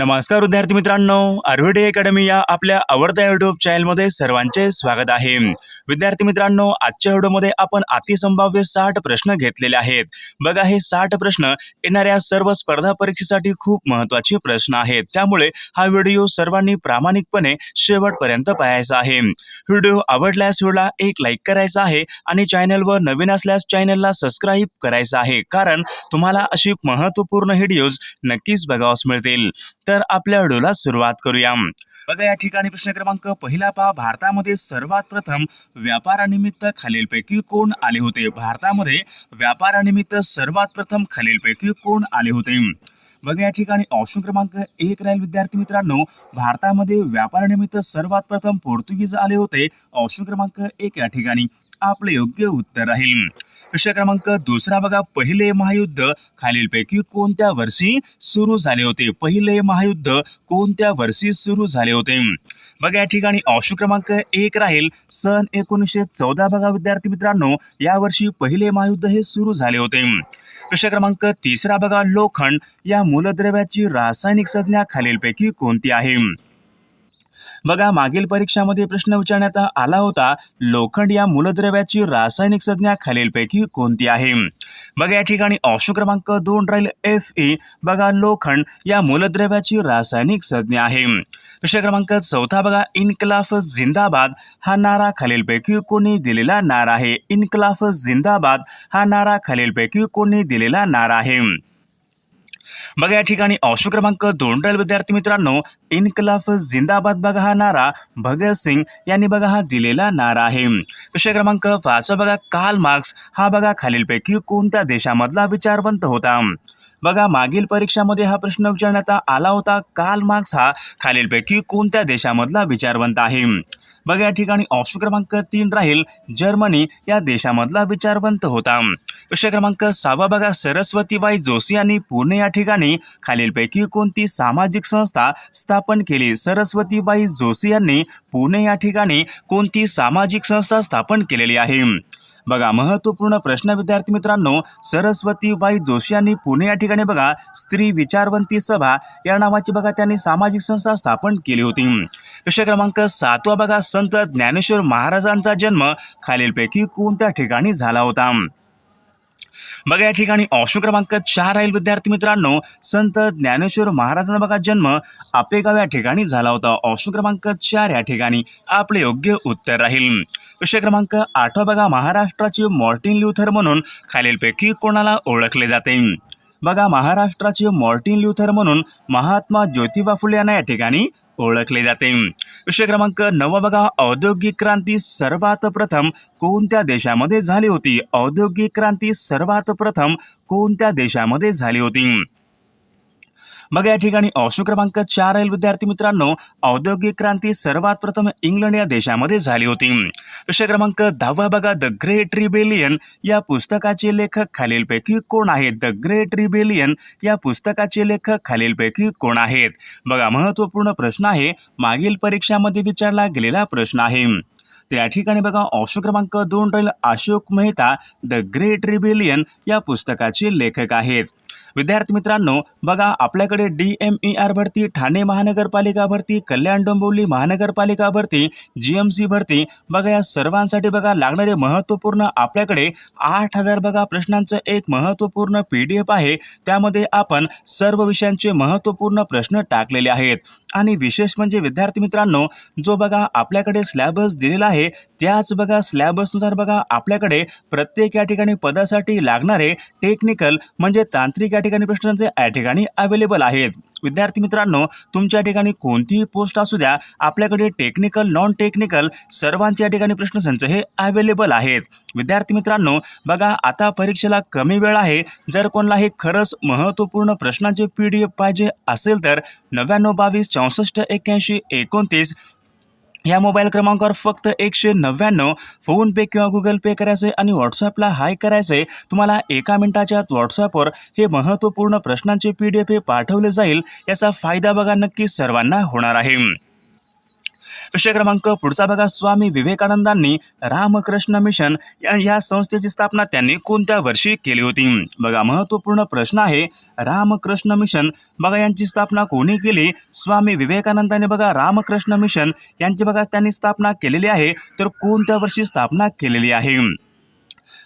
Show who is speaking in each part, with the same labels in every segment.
Speaker 1: नमस्कार विद्यार्थी मित्रांनो आर्विडे अकॅडमी या आपल्या आवडत्या युट्यूब चॅनलमध्ये सर्वांचे स्वागत आहे. विद्यार्थी मित्रांनो आजच्या व्हिडिओमध्ये आपण अतिसंभाव्य साठ प्रश्न घेतलेले आहेत. बघा हे साठ प्रश्न येणाऱ्या सर्व स्पर्धा परीक्षेसाठी खूप महत्त्वाचे प्रश्न आहेत. त्यामुळे हा व्हिडिओ सर्वांनी प्रामाणिकपणे शेवटपर्यंत पाहायचा आहे. व्हिडिओ आवडल्यास व्हिडिओला एक लाईक करायचा आहे आणि चॅनलवर नवीन असल्यास चॅनलला सबस्क्राईब करायचं आहे. कारण तुम्हाला अशी महत्त्वपूर्ण व्हिडिओज नक्कीच बघावास मिळतील. तर आपल्या व्हिडिओला सुरुवात करूया. बघा या ठिकाणी प्रश्न क्रमांक पहिला पहा. भारतामध्ये सर्वात प्रथम व्यापारानिमित्त खालीलपैकी कोण आले होते? भारतामध्ये व्यापारानिमित्त सर्वात प्रथम खालीलपैकी कोण आले होते? बघा या ठिकाणी ऑप्शन क्रमांक एक राहील विद्यार्थी मित्रांनो. भारतामध्ये व्यापारानिमित्त सर्वात प्रथम पोर्तुगीज आले होते. ऑप्शन क्रमांक एक या ठिकाणी आपले योग्य उत्तर राहील. प्रश्न क्रमांक दुसरा बघा. पहिले महायुद्ध खालीलपैकी कोणत्या वर्षी सुरू झाले होते? पहिले महायुद्ध कोणत्या वर्षी सुरू झाले होते? बघा या ठिकाणी ऑप्शन क्रमांक एक राहील. सन एकोणीसशे चौदा बघा विद्यार्थी मित्रांनो. या वर्षी पहिले महायुद्ध हे सुरू झाले होते. प्रश्न क्रमांक तिसरा बघा. लोखंड या मूलद्रव्याची रासायनिक संज्ञा खालीलपैकी कोणती आहे? बघा मागील परीक्षामध्ये प्रश्न विचारण्यात आला होता लोखंड या मूलद्रव्याची रासायनिक संज्ञा खालीलपैकी कोणती आहे? बघा या ठिकाणी ऑप्शन क्रमांक दोन राहील एफ ए बघा लोखंड या मूलद्रव्याची रासायनिक संज्ञा आहे. प्रश्न क्रमांक चौथा बघा इन्कलाफ जिंदाबाद हा नारा खालीलपैकी कोणी दिलेला नारा आहे? इन्कलाफ जिंदाबाद हा नारा खालीलपैकी कोणी दिलेला नारा आहे? बघा या ठिकाणी ऑप्शन क्रमांक दोन राहील विद्यार्थी मित्रांनो. इन्कलाफ जिंदाबाद बघा हा नारा. भगतसिंग यांनी बघा हा दिलेला नारा आहे. विषय क्रमांक पाच बघा काल मार्क्स हा बघा खालीलपैकी कोणत्या देशामधला विचारवंत होता? बघा मागील परीक्षामध्ये हा प्रश्न विचारण्यात आला होता. काल मार्क्स हा खालीलपैकी कोणत्या देशामधला विचारवंत आहे? बघा या ठिकाणी ऑप्शन क्रमांक तीन राहील जर्मनी या देशामधला विचारवंत होता. प्रश्न क्रमांक सहावा बघा सरस्वतीबाई जोशी यांनी पुणे या ठिकाणी खालीलपैकी कोणती सामाजिक संस्था स्थापन केली? सरस्वतीबाई जोशी यांनी पुणे या ठिकाणी कोणती सामाजिक संस्था स्थापन केलेली आहे? बघा महत्त्वपूर्ण प्रश्न विद्यार्थी मित्रांनो सरस्वतीबाई जोशी यांनी पुणे या ठिकाणी बघा स्त्री विचारवंती सभा या नावाची बघा त्यांनी सामाजिक संस्था स्थापन केली होती. विषय क्रमांक सातवा बघा संत ज्ञानेश्वर महाराजांचा जन्म खालीलपैकी कोणत्या ठिकाणी झाला होता? बघा या ठिकाणी ऑप्शन क्रमांक चार राहील विद्यार्थी मित्रांनो. संत ज्ञानेश्वर महाराजांचा बघा जन्म आपेगाव या ठिकाणी झाला होता. ऑप्शन क्रमांक चार या ठिकाणी आपले योग्य उत्तर राहील. विषय क्रमांक आठवा बघा महाराष्ट्राचे मॉर्टिन ल्युथर म्हणून खालीलपैकी कोणाला ओळखले जाते? बघा महाराष्ट्राचे मॉर्टिन ल्युथर म्हणून महात्मा ज्योतिबा फुले यांना या ठिकाणी ओळखले जाते. विषय क्रमांक नवा बघा औद्योगिक क्रांती सर्वात प्रथम कोणत्या देशामध्ये झाली होती? औद्योगिक क्रांती सर्वात प्रथम कोणत्या देशामध्ये झाली होती? मग या ठिकाणी ऑप्शन क्रमांक चार राहील विद्यार्थी मित्रांनो औद्योगिक क्रांती सर्वात प्रथम इंग्लंड या देशामध्ये झाली होती. विषय क्रमांक दहावा बघा द ग्रेट रिबेलियन या पुस्तकाचे लेखक खालीलपैकी कोण आहेत? द ग्रेट रिबेलियन या पुस्तकाचे लेखक खालीलपैकी कोण आहेत? बघा महत्त्वपूर्ण प्रश्न आहे. मागील परीक्षामध्ये विचारला गेलेला प्रश्न आहे. त्या ठिकाणी बघा ऑप्शन क्रमांक दोन राहील Ashok Mehta the great rebellion या पुस्तकाचे लेखक आहेत. विद्यार्थी मित्रांनो बघा आपल्याकडे डी एम ई आर भरती ठाणे महानगरपालिका भरती कल्याण डोंबिवली महानगरपालिका भरती जी एम सी भरती बघा या सर्वांसाठी बघा लागणारे महत्त्वपूर्ण आपल्याकडे आठ हजार बघा प्रश्नांचं एक महत्त्वपूर्ण पी डी एफ आहे. त्यामध्ये आपण सर्व विषयांचे महत्त्वपूर्ण प्रश्न टाकलेले आहेत. आणि विशेष म्हणजे विद्यार्थी मित्रांनो जो बघा आपल्याकडे स्लॅबस दिलेला आहे त्याच बघा स्लॅबसनुसार बघा आपल्याकडे प्रत्येक या ठिकाणी पदासाठी लागणारे टेक्निकल म्हणजे तांत्रिक या ठिकाणी प्रश्नांचे या ठिकाणी अवेलेबल आहेत. विद्यार्थी मित्रांनो तुमच्या ठिकाणी कोणतीही पोस्ट असू द्या आपल्याकडे टेक्निकल नॉन टेक्निकल सर्वांचे या ठिकाणी प्रश्नसंच हे अवेलेबल आहेत. विद्यार्थी मित्रांनो बघा आता परीक्षेला कमी वेळ आहे. जर कोणाला हे खरंच महत्त्वपूर्ण प्रश्नांचे पी डी एफ पाहिजे असेल तर नव्याण्णव बावीस चौसष्ट एक्क्याऐंशी एकोणतीस या मोबाईल क्रमांकावर फक्त एकशे नव्याण्णव फोनपे किंवा गुगल पे करायचे आणि व्हॉट्सअपला हाय करायचे. तुम्हाला एका मिनिटाच्या आत व्हॉट्सअपवर हे महत्त्वपूर्ण प्रश्नांचे पी डी एफ हे पाठवले जाईल याचा फायदा बघा नक्की सर्वांना होणार आहे. विषय क्रमांक पुढचा बघा. स्वामी विवेकानंदांनी रामकृष्ण मिशन या या संस्थेची स्थापना त्यांनी कोणत्या वर्षी केली होती? बघा महत्त्वपूर्ण प्रश्न आहे. रामकृष्ण मिशन बघा यांची स्थापना कोणी केली? स्वामी विवेकानंदांनी बघा. रामकृष्ण मिशन यांची बघा त्यांनी स्थापना केलेली आहे. तर कोणत्या वर्षी स्थापना केलेली आहे?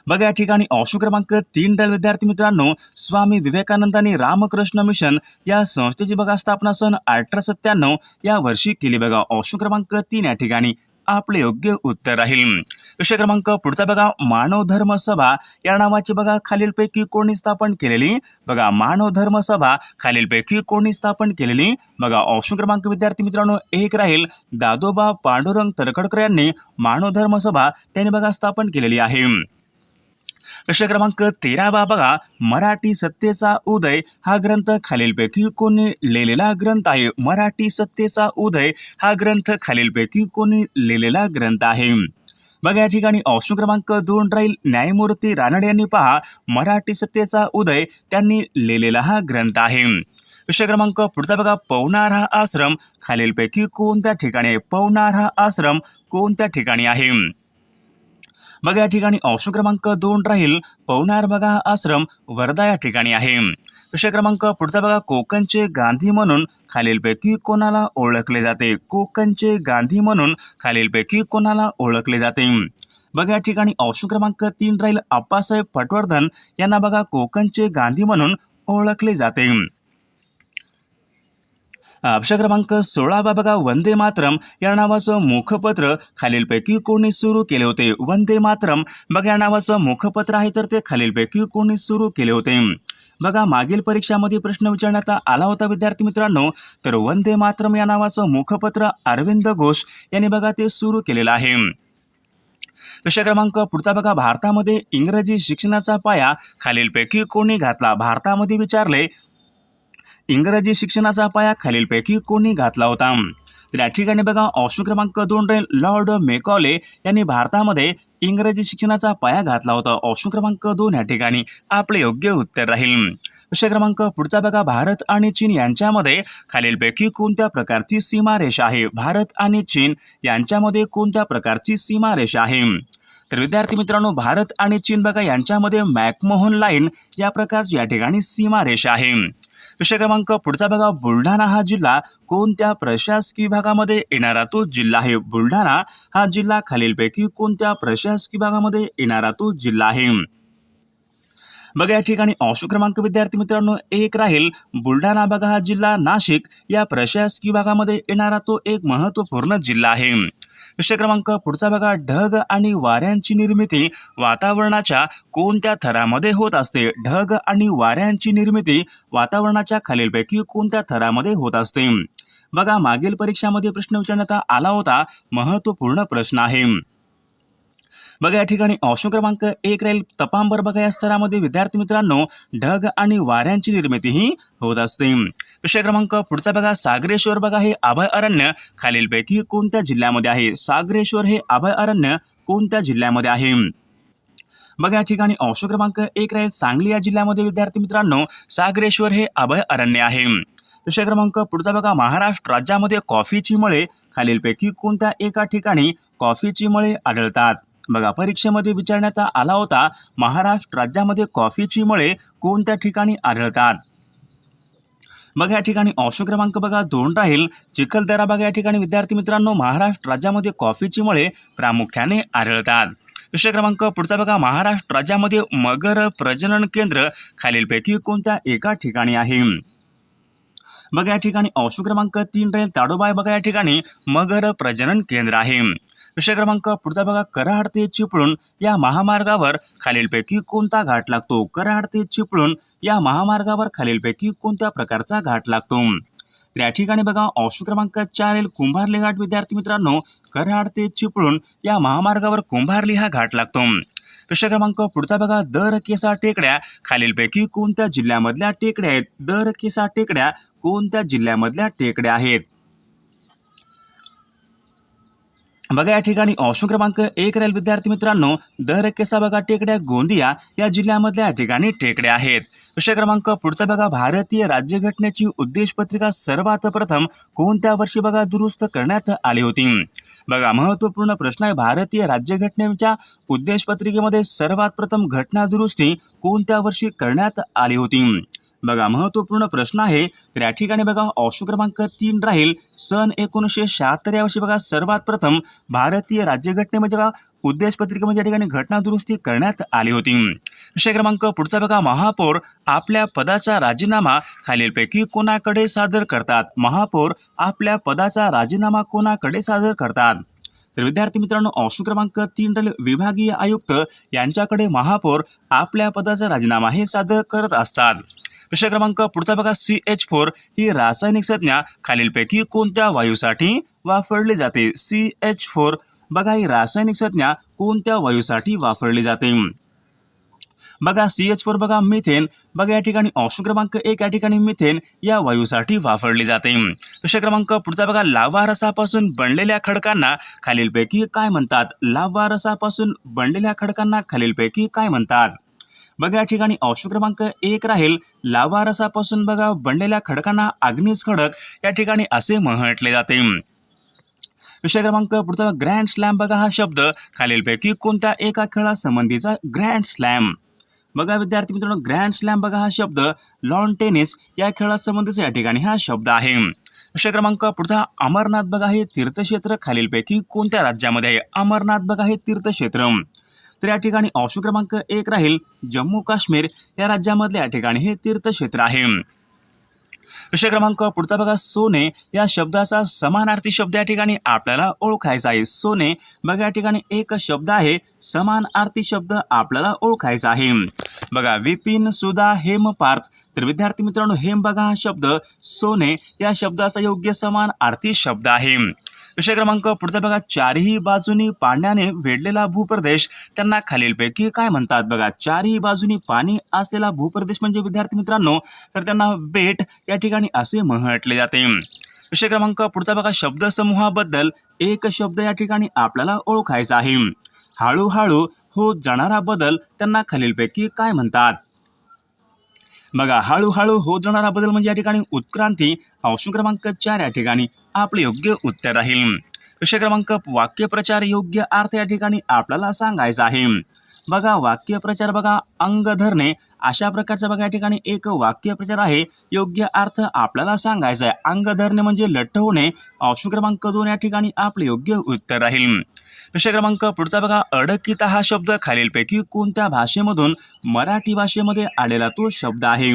Speaker 1: बघा या ठिकाणी ऑप्शन क्रमांक तीन डल विद्यार्थी मित्रांनो स्वामी विवेकानंदांनी रामकृष्ण मिशन या संस्थेची बघा स्थापना सन अठरा सत्त्याण्णव या वर्षी केली बघा. ऑप्शन क्रमांक तीन या ठिकाणी आपले योग्य उत्तर राहील. विषय क्रमांक पुढचा बघा मानव धर्म सभा या नावाची बघा खालीलपैकी कोणी स्थापन केलेली? बघा मानव धर्म सभा खालीलपैकी कोणी स्थापन केलेली? बघा ऑप्शन क्रमांक विद्यार्थी मित्रांनो एक राहील. दादोबा पांडुरंग तरखडकर यांनी मानव धर्म सभा त्यांनी बघा स्थापन केलेली आहे. प्रश्न क्रमांक तेरावा बघा मराठी सत्तेचा उदय हा ग्रंथ खालीलपैकी कोणी लिहिलेला ग्रंथ आहे. मराठी सत्तेचा उदय हा ग्रंथ खालीलपैकी कोणी लिहिलेला ग्रंथ आहे. बघा या ठिकाणी ऑप्शन क्रमांक दोन राहील. न्यायमूर्ती रानडे यांनी पहा मराठी सत्तेचा उदय त्यांनी लिहिलेला हा ग्रंथ आहे. विषय क्रमांक पुढचा बघा पवनार हा आश्रम खालीलपैकी कोणत्या ठिकाणी आहे? पवनार हा आश्रम कोणत्या ठिकाणी आहे? मग या ठिकाणी ऑप्शन क्रमांक दोन राहील पवनार बघा आश्रम वर्धा या ठिकाणी आहे. विषय क्रमांक पुढचा बघा कोकणचे गांधी म्हणून खालीलपैकी कोणाला ओळखले जाते? कोकणचे गांधी म्हणून खालीलपैकी कोणाला ओळखले जाते? बघा या ठिकाणी ऑप्शन क्रमांक तीन राहील आप्पासाहेब पटवर्धन यांना बघा कोकणचे गांधी म्हणून ओळखले जाते. अक्षर क्रमांक सोळावा बघा वंदे मातरम या नावाचं मुखपत्र खालीलपैकी कोणी सुरू केले होते? वंदे मातरम. बघा या नावाचं मुखपत्र आहे तर ते खालीलपैकी कोणी सुरू केले होते? बघा मागील परीक्षामध्ये प्रश्न विचारण्यात आला होता विद्यार्थी मित्रांनो. तर वंदे मातरम या नावाचं मुखपत्र अरविंद घोष यांनी बघा ते सुरू केलेलं आहे. प्रश्न क्रमांक पुढचा बघा भारतामध्ये इंग्रजी शिक्षणाचा पाया खालीलपैकी कोणी घातला? भारतामध्ये विचारले इंग्रजी शिक्षणाचा पाया खालीलपैकी कोणी घातला होता. तर या ठिकाणी बघा ऑप्शन क्रमांक दोन राहील. लॉर्ड मेकॉले यांनी भारतामध्ये इंग्रजी शिक्षणाचा पाया घातला होता. ऑप्शन क्रमांक दोन या ठिकाणी आपले योग्य उत्तर राहील. प्रश्न क्रमांक पुढचा बघा भारत आणि चीन यांच्यामध्ये खालीलपैकी कोणत्या प्रकारची सीमारेषा आहे? भारत आणि चीन यांच्यामध्ये कोणत्या प्रकारची सीमारेषा आहे? तर विद्यार्थी मित्रांनो भारत आणि चीन बघा यांच्यामध्ये मॅकमोहन लाईन या प्रकारची या ठिकाणी सीमारेषा आहे. विषय क्रमांक पुढचा बघा. बुलढाणा हा जिल्हा कोणत्या प्रशासकीय विभागामध्ये येणारा? तो जिल्हा आहे बुलढाणा. हा जिल्हा खालीलपैकी कोणत्या प्रशासकीय भागामध्ये येणारा? तो जिल्हा आहे. बघा या ठिकाणी ऑप्शन क्रमांक विद्यार्थी मित्रांनो एक राहील. बुलढाणा बघा हा जिल्हा नाशिक. या प्रशासकीय भागामध्ये येणारा तो एक महत्त्वपूर्ण जिल्हा आहे. विषय क्रमांक पुढचा बघा. ढग आणि वाऱ्यांची निर्मिती वातावरणाच्या कोणत्या थरामध्ये होत असते? ढग आणि वाऱ्यांची निर्मिती वातावरणाच्या खालीलपैकी कोणत्या थरामध्ये होत असते? बघा मागील परीक्षामध्ये प्रश्न विचारण्यात आला होता. महत्त्वपूर्ण प्रश्न आहे. बघा या ठिकाणी ऑप्शन क्रमांक एक राहील. तपांबर बघा या स्तरामध्ये विद्यार्थी मित्रांनो ढग आणि वाऱ्यांची निर्मिती ही होत असते. विषय क्रमांक पुढचा बघा सागरेश्वर बघा हे अभय अरण्य खालीलपैकी कोणत्या जिल्ह्यामध्ये आहे? सागरेश्वर हे अभय अरण्य कोणत्या जिल्ह्यामध्ये आहे? बघा या ठिकाणी ऑप्शन क्रमांक एक राहील. सांगली या जिल्ह्यामध्ये विद्यार्थी मित्रांनो सागरेश्वर हे अभय अरण्य आहे. विषय क्रमांक पुढचा बघा महाराष्ट्र राज्यामध्ये कॉफीची मळे खालीलपैकी कोणत्या एका ठिकाणी कॉफीची मळे आढळतात? बघा परीक्षेमध्ये विचारण्यात आला होता महाराष्ट्र राज्यामध्ये कॉफीची मळे कोणत्या ठिकाणी आढळतात? बघा या ठिकाणी ऑप्शन क्रमांक बघा दोन राहील. चिखलदरा बघा या ठिकाणी विद्यार्थी मित्रांनो महाराष्ट्र राज्यामध्ये कॉफीची मळे प्रामुख्याने आढळतात. विषय क्रमांक पुढचा बघा महाराष्ट्र राज्यामध्ये मगर प्रजनन केंद्र खालीलपैकी कोणत्या एका ठिकाणी आहे? बघा या ठिकाणी ऑप्शन क्रमांक तीन राहील. ताडोबा बघा या ठिकाणी मगर प्रजनन केंद्र आहे. विषय क्रमांक पुढचा बघा कराड ते चिपळूण या महामार्गावर खालीलपैकी कोणता घाट लागतो? कराड ते चिपळूण या महामार्गावर खालीलपैकी कोणत्या प्रकारचा घाट लागतो? तर या ठिकाणी बघा ऑप्शन क्रमांक चार येईल. कुंभारली घाट. विद्यार्थी मित्रांनो कराड ते चिपळूण या महामार्गावर कुंभारली हा घाट लागतो. प्रश्न क्रमांक पुढचा बघा दर केसा टेकड्या खालीलपैकी कोणत्या जिल्ह्यामधल्या टेकड्या आहेत? दर केसा टेकड्या कोणत्या जिल्ह्यामधल्या टेकड्या आहेत? बघा या ठिकाणी ऑप्शन क्रमांक एक राहील विद्यार्थी मित्रांनो. दर केसा बघा टेकड्या गोंदिया या जिल्ह्यामधल्या या ठिकाणी टेकड्या आहेत. विषय क्रमांक पुढचा बघा भारतीय राज्यघटनेची उद्देशपत्रिका सर्वात प्रथम कोणत्या वर्षी बघा दुरुस्त करण्यात आली होती? बघा महत्त्वपूर्ण प्रश्न आहे भारतीय राज्यघटनेच्या उद्देशपत्रिकेमध्ये सर्वात प्रथम घटना दुरुस्ती कोणत्या वर्षी करण्यात आली होती? बघा महत्त्वपूर्ण प्रश्न आहे. तर या ठिकाणी बघा ऑप्शन क्रमांक तीन राहील. सन एकोणीसशे शहात्तर या वर्षी बघा सर्वात प्रथम भारतीय राज्यघटनेमध्ये बघा उद्देश पत्रिकेमध्ये या ठिकाणी घटना दुरुस्ती करण्यात आली होती. विषय क्रमांक पुढचा बघा महापौर आपल्या पदाचा राजीनामा खालीलपैकी कोणाकडे सादर करतात? महापौर आपल्या पदाचा राजीनामा कोणाकडे सादर करतात? तर विद्यार्थी मित्रांनो ऑप्शन क्रमांक तीन राहील विभागीय आयुक्त यांच्याकडे महापौर आपल्या पदाचा राजीनामा हे सादर करत असतात. प्रश्न क्रमांक पुढचा बघा सी एच फोर ही रासायनिक संज्ञा खालीलपैकी कोणत्या वायूसाठी वापरली जाते? सी एच फोर बघा ही रासायनिक संज्ञा कोणत्या वायूसाठी वापरली जाते? बघा सी एच फोर बघा मिथेन बघा या ठिकाणी ऑप्शन क्रमांक एक या ठिकाणी मिथेन या वायूसाठी वापरली जाते. प्रश्न क्रमांक पुढचा बघा लावा रसापासून बनलेल्या खडकांना खालीलपैकी काय म्हणतात? लावा रसापासून बनलेल्या खडकांना खालीलपैकी काय म्हणतात? बघा या ठिकाणी ऑप्शन क्रमांक एक राहील. लावा रसापासून बघा बनलेल्या खडकांना आग्नेस खडक या ठिकाणी असे म्हटले जाते. विषय क्रमांक पुढचा ग्रँड स्लॅम बघा हा शब्द. खालीलपैकी कोणत्या एका खेळासंबंधीचा ग्रँड स्लॅम बघा विद्यार्थी मित्रांनो ग्रँड स्लॅम बघा हा शब्द. लॉन टेनिस या खेळासंबंधीचा या ठिकाणी हा शब्द आहे. विषय क्रमांक पुढचा अमरनाथ बघा हे तीर्थक्षेत्र. खालीलपैकी कोणत्या राज्यामध्ये आहे? अमरनाथ बघा हे तीर्थक्षेत्र. तर या ठिकाणी ऑप्शन क्रमांक एक राहील जम्मू काश्मीर. या राज्यामधले या ठिकाणी हे तीर्थक्षेत्र आहे. प्रश्न क्रमांक पुढचा बघा सोने. या शब्दाचा समानार्थी शब्द या ठिकाणी आपल्याला ओळखायचा आहे. सोने बघा या ठिकाणी एक शब्द आहे. समानार्थी शब्द आपल्याला ओळखायचा आहे. बघा विपिन सुधा हेम पार्थ. तर विद्यार्थी मित्रांनो हेम बघा हा शब्द. सोने या शब्दाचा योग्य समान अर्थी शब्द आहे. विषय क्रमांक पुढचा बघा चारही बाजूनी पाण्याने वेढलेला भूप्रदेश त्यांना खालीलपैकी काय म्हणतात बघा? चारही बाजूनी पाणी असलेला भूप्रदेश म्हणजे विद्यार्थी मित्रांनो तर त्यांना बेट या ठिकाणी असे म्हटले जाते. विषय क्रमांक पुढचा बघा शब्दसमूहाबद्दल एक शब्द या ठिकाणी आपल्याला ओळखायचा आहे. हळूहळू होत जाणारा बदल त्यांना खालीलपैकी काय म्हणतात? बघा हळूहळू होत जाणारा बदल म्हणजे या ठिकाणी उत्क्रांती ऑप्शन क्रमांक चार या ठिकाणी. आपले योग्य उत्तर राहील. विषय क्रमांक वाक्यप्रचार योग्य अर्थ या ठिकाणी आपल्याला सांगायचा आहे. बघा वाक्यप्रचार बघा अंग धरणे अशा प्रकारचा बघा या ठिकाणी एक वाक्यप्रचार आहे. योग्य अर्थ आपल्याला सांगायचा आहे. अंग धरणे म्हणजे लठ्ठ होणे. ऑप्शन क्रमांक दोन या ठिकाणी आपले योग्य उत्तर राहील. विषय क्रमांक पुढचा बघा अडकिता हा शब्द खालीलपैकी कोणत्या भाषेमधून मराठी भाषेमध्ये आलेला तो शब्द आहे?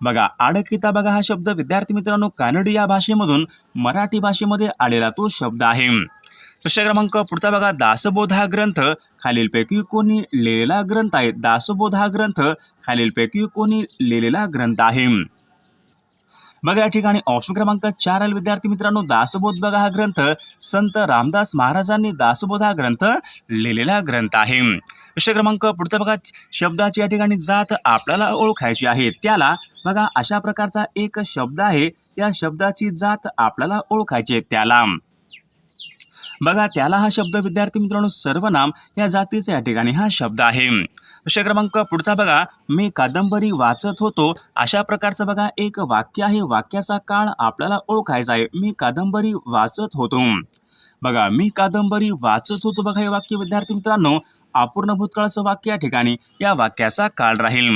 Speaker 1: बघा आडकिता बघा हा शब्द. विद्यार्थी मित्रांनो कानडी या भाषेमधून मराठी भाषेमध्ये आलेला तो शब्द आहे. प्रश्न क्रमांक पुढचा बघा दासबोध हा ग्रंथ. खालीलपैकी कोणी लिहिलेला ग्रंथ आहे. दासबोध हा ग्रंथ. खालीलपैकी कोणी लिहिलेला ग्रंथ आहे. बघा या ठिकाणी ऑप्शन क्रमांक चार आले. विद्यार्थी मित्रांनो दासबोध बघा हा ग्रंथ. संत रामदास महाराजांनी दासबोध हा ग्रंथ लिहिलेला ग्रंथ आहे. प्रश्न क्रमांक पुढचा बघा. शब्दाची या ठिकाणी जात आपल्याला ओळखायची आहे. त्याला बघा अशा प्रकारचा एक शब्द आहे. या शब्दाची जात आपल्याला ओळखायची आहे. त्याला. बघा त्याला हा शब्द विद्यार्थी मित्रांनो सर्वनाम या जातीचा या ठिकाणी हा शब्द आहे. प्रश्न क्रमांक पुढचा बघा. मी कादंबरी वाचत होतो. अशा प्रकारचं बघा एक वाक्य आहे. वाक्याचा काळ आपल्याला ओळखायचा आहे. मी कादंबरी वाचत होतो. बघा मी कादंबरी वाचत होतो. बघा हे वाक्य विद्यार्थी मित्रांनो अपूर्ण भूतकाळाचं वाक्य या ठिकाणी या वाक्याचा काळ राहील.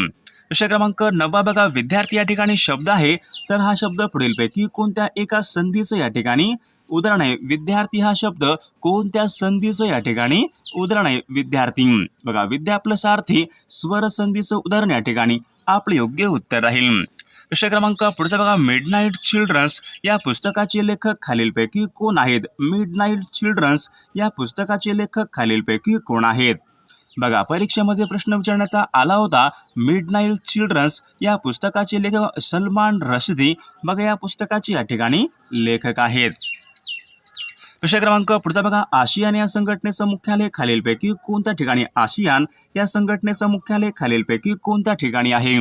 Speaker 1: विषय क्रमांक नववा बघा विद्यार्थी या ठिकाणी शब्द आहे. तर हा शब्द पुढीलपैकी कोणत्या एका संधीचं या ठिकाणी उदाहरण आहे. विद्यार्थी हा शब्द कोणत्या संधीचं या ठिकाणी उदाहरण आहे? विद्यार्थी. बघा विद्या प्लस सारथी स्वर संधीचं उदाहरण या ठिकाणी आपले योग्य उत्तर राहील. विषय क्रमांक पुढचा बघा मिड नाईट चिल्ड्रन्स या पुस्तकाचे लेखक खालीलपैकी कोण आहेत? मिड नाईट चिल्ड्रन्स या पुस्तकाचे लेखक खालीलपैकी कोण आहेत? बघा परीक्षेमध्ये प्रश्न विचारण्यात आला होता मिड नाईट चिल्ड्रन्स. या पुस्तकाचे लेखक सलमान रशदी बघा या पुस्तकाचे या ठिकाणी लेखक आहेत. विषय क्रमांक पुढचा बघा आशियान या संघटनेचं मुख्यालय खालीलपैकी कोणत्या ठिकाणी? आशियान या संघटनेचं मुख्यालय खालीलपैकी कोणत्या ठिकाणी आहे?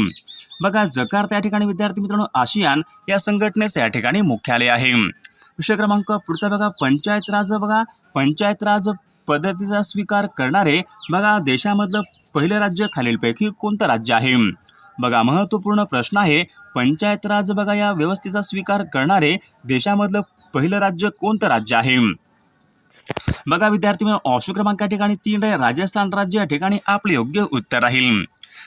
Speaker 1: बघा जकार्ता या ठिकाणी विद्यार्थी मित्रांनो आशियान या संघटनेचं या ठिकाणी मुख्यालय आहे. विषय क्रमांक पुढचा बघा पंचायत राज बघा पंचायत राज पद्धतीचा स्वीकार करणारे बघा देशामधलं पहिलं राज्य खालीलपैकी कोणतं राज्य आहे? बघा महत्त्वपूर्ण प्रश्न आहे पंचायत राज बघा या व्यवस्थेचा स्वीकार करणारे देशामधलं पहिलं राज्य कोणतं राज्य आहे? बघा विद्यार्थी ऑप्शन क्रमांक या ठिकाणी तीन राजस्थान राज्य या ठिकाणी आपले योग्य उत्तर राहील.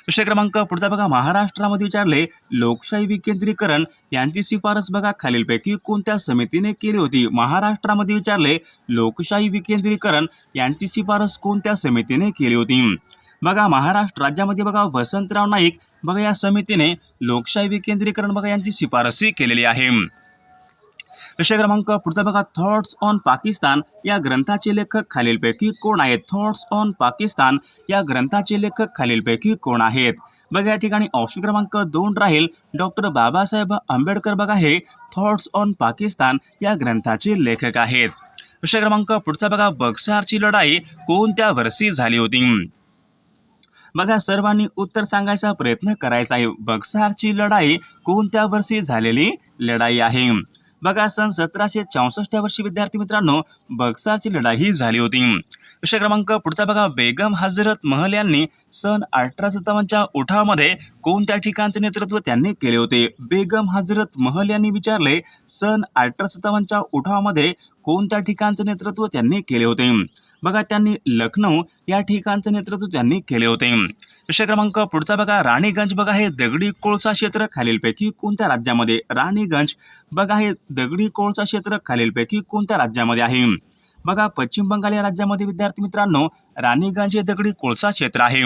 Speaker 1: विषय क्रमांक पुढचा बघा. महाराष्ट्रामध्ये विचारले लोकशाही विकेंद्रीकरण यांची शिफारस बघा. खालीलपैकी कोणत्या समितीने केली होती? महाराष्ट्रामध्ये विचारले लोकशाही विकेंद्रीकरण यांची शिफारस कोणत्या समितीने केली होती? बघा महाराष्ट्र राज्यामध्ये बघा वसंतराव नाईक बघा या समितीने लोकशाही विकेंद्रीकरण बघा यांची शिफारसही केलेली आहे. विषय क्रमांक पुढचा बघा थॉट्स ऑन पाकिस्तान या ग्रंथाचे लेखक खालीलपैकी कोण आहेत? थॉट्स ऑन पाकिस्तान या ग्रंथाचे लेखक खालीलपैकी कोण आहेत? बघा या ठिकाणी ऑप्शन क्रमांक दोन राहील. डॉक्टर बाबासाहेब आंबेडकर बघा हे थॉट्स ऑन पाकिस्तान या ग्रंथाचे लेखक आहेत. विषय क्रमांक पुढचा बघा बक्सारची लढाई कोणत्या वर्षी झाली होती? बघा सर्वांनी उत्तर सांगायचा प्रयत्न करायचा आहे. बक्सारची लढाई कोणत्या वर्षी झालेली लढाई आहे? बघा सन सतराशे चौसष्ट या वर्षी विद्यार्थी मित्रांनो बक्सारची लढाई झाली होती. विषय क्रमांक पुढचा बघा बेगम हजरत महल यांनी सन अठरा सत्तावन्नच्या उठावामध्ये कोणत्या ठिकाणचे नेतृत्व त्यांनी केले होते? बेगम हजरत महल यांनी विचारले सन अठरा सत्तावन्नच्या उठावामध्ये कोणत्या ठिकाणचे नेतृत्व त्यांनी केले होते? बघा त्यांनी लखनौ या ठिकाणचं नेतृत्व त्यांनी केले होते. प्रश्न क्रमांक पुढचा बघा. राणीगंज बघा हे दगडी कोळसा क्षेत्र खालीलपैकी कोणत्या राज्यामध्ये? राणीगंज बघा हे दगडी कोळसा क्षेत्र खालीलपैकी कोणत्या राज्यामध्ये आहे? बघा पश्चिम बंगाल या राज्यामध्ये विद्यार्थी मित्रांनो राणीगंज हे दगडी कोळसा क्षेत्र आहे.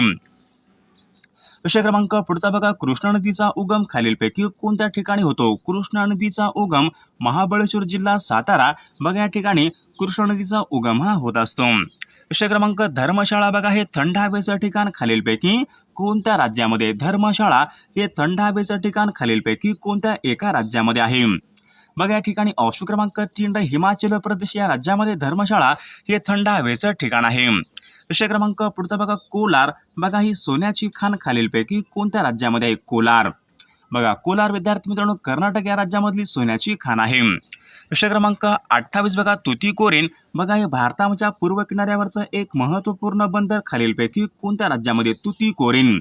Speaker 1: प्रश्न क्रमांक पुढचा बघा. कृष्णा नदीचा उगम खालीलपैकी कोणत्या ठिकाणी होतो? कृष्णा नदीचा उगम महाबळेश्वर जिल्हा सातारा. बघा या ठिकाणी कृष्णा नदीचा उगम हा होत असतो. विषय क्रमांक धर्मशाळा बघा हे थंड हवेचं ठिकाण खालीलपैकी कोणत्या राज्यामध्ये? धर्मशाळा हे थंड हवेचं ठिकाण खालीलपैकी कोणत्या एका राज्यामध्ये आहे? बघा या ठिकाणी ऑप्शन क्रमांक तीन हिमाचल प्रदेश या राज्यामध्ये धर्मशाळा हे थंड हवेचं ठिकाण आहे. विषय क्रमांक पुढचा बघा कोलार. बघा ही सोन्याची खाण खालीलपैकी कोणत्या राज्यामध्ये आहे? कोलार. बघा कोलार विद्यार्थी मित्रांनो कर्नाटक या राज्यामधली सोन्याची खाण आहे. प्रश्न क्रमांक अठ्ठावीस बघा तुतीकोरीन बघा हे भारताच्या पूर्व किनाऱ्यावरचं एक महत्त्वपूर्ण बंदर खालीलपैकी कोणत्या राज्यामध्ये तुतीकोरीन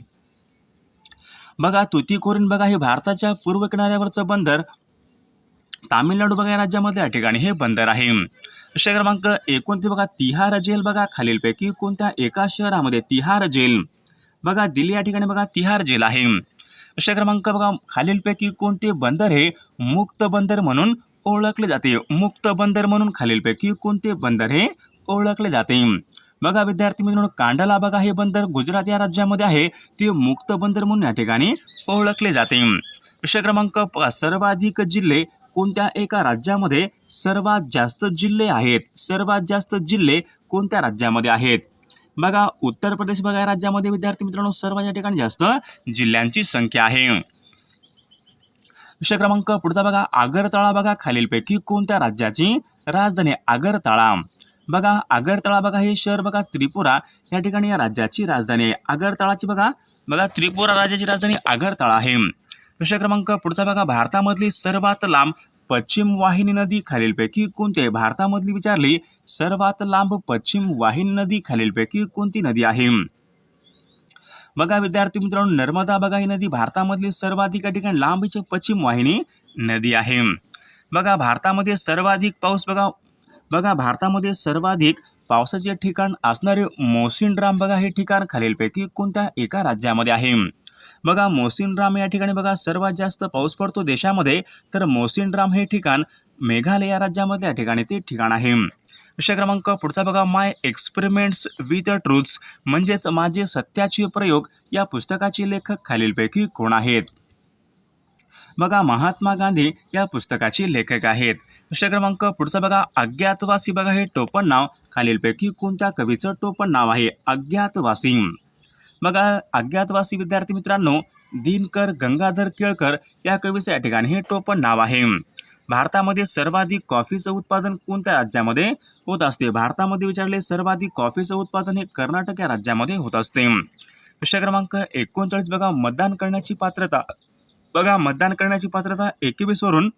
Speaker 1: बघा तुतीकोरीन बघा हे भारताच्या पूर्व किनाऱ्यावरचं बंदर. तामिळनाडू बघा या राज्यामध्ये या ठिकाणी हे बंदर आहे. प्रश्न क्रमांक एकोणतीस बघा तिहार जेल बघा खालीलपैकी कोणत्या एका शहरामध्ये तिहार जेल? बघा दिल्ली या ठिकाणी बघा तिहार जेल आहे. प्रश्न क्रमांक बघा खालीलपैकी कोणते बंदर हे मुक्त बंदर म्हणून ओळखले जाते. मुक्त बंदर म्हणून खालीलपैकी कोणते बंदर हे ओळखले जाते? बघा विद्यार्थी मित्रांनो कांडला बघा हे बंदर गुजरात या राज्यामध्ये आहे? ते मुक्त बंदर म्हणून या ठिकाणी ओळखले जाते. विषय क्रमांक प- सर्वाधिक जिल्हे कोणत्या एका राज्यामध्ये सर्वात जास्त जिल्हे आहेत? सर्वात जास्त जिल्हे कोणत्या राज्यामध्ये आहेत? बघा उत्तर प्रदेश बघा या राज्यामध्ये विद्यार्थी मित्रांनो सर्वात या ठिकाणी जास्त जिल्ह्यांची संख्या आहे. विषय क्रमांक पुढचा बघा. आगरतळा बघा खालीलपैकी कोणत्या राज्याची राजधानी आगरतळा. बघा आगरतळा बघा हे शहर बघा. त्रिपुरा या ठिकाणी या राज्याची राजधानी आहे. आगरतळाची बघा. बघा त्रिपुरा राज्याची राजधानी आगरतळा आहे. विषय क्रमांक पुढचा बघा. भारतामधली सर्वात लांब पश्चिम वाहिनी नदी खालीलपैकी कोणती आहे? भारतामधली विचारली सर्वात लांब पश्चिम वाहिनी नदी खालीलपैकी कोणती नदी आहे? बघा विद्यार्थी मित्रांनो नर्मदा बघा ही नदी भारतामधली सर्वाधिक या ठिकाणी लांबीची पश्चिम वाहिनी नदी आहे. बघा भारतामध्ये सर्वाधिक पाऊस बघा बघा भारतामध्ये सर्वाधिक पावसाचे ठिकाण असणारे मोसिनराम बघा हे ठिकाण खालीलपैकी कोणत्या एका राज्यामध्ये आहे? बघा मोसिनराम या ठिकाणी बघा सर्वात जास्त पाऊस पडतो देशामध्ये तर मोसिनराम हे ठिकाण मेघालय या राज्यामध्ये या ठिकाणी ते ठिकाण आहे. विषय क्रमांक पुढचा बघा. माय एक्सपेरिमेंट्स विथ ट्रूथ्स म्हणजेच माझे सत्याचे प्रयोग या पुस्तकाचे लेखक खालीलपैकी कोण आहेत? बघा महात्मा गांधी या पुस्तकाचे लेखक आहेत. विषय क्रमांक पुढचा बघा. अज्ञातवासी बघा हे टोपण नाव. खालीलपैकी कोणत्या कवीचं टोपण नाव आहे? अज्ञातवासी. बघा अज्ञातवासी विद्यार्थी मित्रांनो दिनकर गंगाधर केळकर या कवीचं या ठिकाणी हे टोपण नाव आहे. भारतामध्ये सर्वाधिक कॉफीचं उत्पादन कोणत्या राज्यामध्ये होत असते? भारतामध्ये विचारले सर्वाधिक कॉफीचं उत्पादन हे कर्नाटक या राज्यामध्ये होत असते. प्रश्न क्रमांक एकोणचाळीस बघा. मतदान करण्याची पात्रता बघा मतदान करण्याची पात्रता एकवीसवरून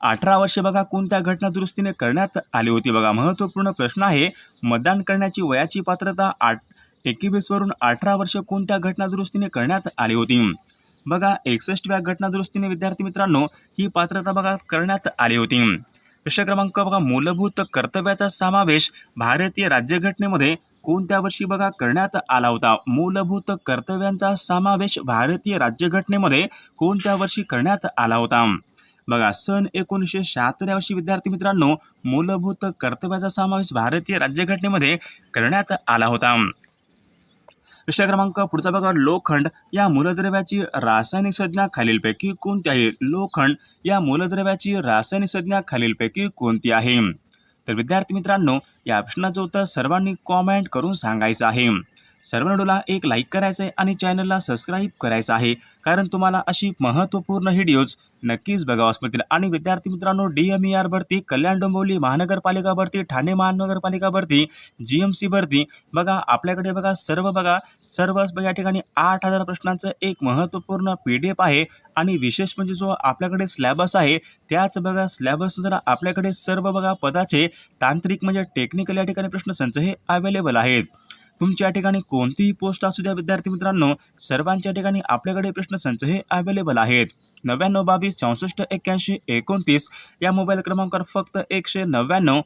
Speaker 1: अठरा वर्षे बघा कोणत्या घटना दुरुस्तीने करण्यात आली होती? बघा महत्त्वपूर्ण प्रश्न आहे मतदान करण्याची वयाची पात्रता आठ एकवीसवरून अठरा वर्ष कोणत्या घटना दुरुस्तीने करण्यात आली होती? बघा एकसष्टव्या घटना दुरुस्तीने विद्यार्थी मित्रांनो ही पात्रता बघा करण्यात आली होती. प्रश्न क्रमांक बघा मूलभूत कर्तव्याचा समावेश भारतीय राज्यघटनेमध्ये कोणत्या वर्षी बघा करण्यात आला होता? मूलभूत कर्तव्यांचा समावेश भारतीय राज्यघटनेमध्ये कोणत्या वर्षी करण्यात आला होता? बघा सन एकोणीसशे शहात्तर या वर्षी विद्यार्थी मित्रांनो मूलभूत कर्तव्याचा समावेश भारतीय राज्यघटनेमध्ये करण्यात आला होता. प्रश्न क्रमांक पुढचा बघा लोखंड या मूलद्रव्याची रासायनिक संज्ञा खालीलपैकी कोणती आहे? लोखंड या मूलद्रव्याची रासायनिक संज्ञा खालीलपैकी कोणती आहे? तर विद्यार्थी मित्रांनो या प्रश्नाचं उत्तर सर्वांनी कॉमेंट करून सांगायचं आहे. सर्व व्हिडिओला एक लाईक करायचं आहे आणि चॅनलला सबस्क्राईब करायचं आहे. कारण तुम्हाला अशी महत्त्वपूर्ण व्हिडिओज नक्कीच बघावास मिळतील आणि विद्यार्थी मित्रांनो डी एम ई आर भरती कल्याण डोंबिवली महानगरपालिका भरती ठाणे महानगरपालिका भरती जी एम सी भरती. बघा आपल्याकडे बघा सर्व बघा सर्वच बघा या ठिकाणी आठ हजार प्रश्नांचं एक महत्त्वपूर्ण पी डी एफ आहे. आणि विशेष म्हणजे जो आपल्याकडे स्लॅबस आहे त्याच बघा स्लॅबस जरा आपल्याकडे सर्व बघा पदाचे तांत्रिक म्हणजे टेक्निकल या ठिकाणी प्रश्नसंच हे अवेलेबल आहेत. तुमच्या ठिकाणी कोणतीही पोस्ट असू द्या विद्यार्थी मित्रांनो सर्वांच्या ठिकाणी आपल्याकडे प्रश्नसंच हे अवेलेबल आहेत. नव्याण्णव बावीस चौसष्ट एक्क्याऐंशी एकोणतीस या मोबाईल क्रमांकावर फक्त एकशे नव्याण्णव.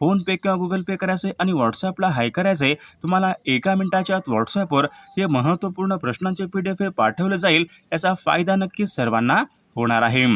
Speaker 1: फोनपे किंवा गुगल पे करायचे आणि व्हॉट्सॲपला हाय करायचे. तुम्हाला एका मिनिटाच्या आत व्हॉट्सॲपवर हे महत्त्वपूर्ण प्रश्नांचे पी डी एफ हे पाठवले जाईल. याचा फायदा नक्कीच सर्वांना होणार आहे.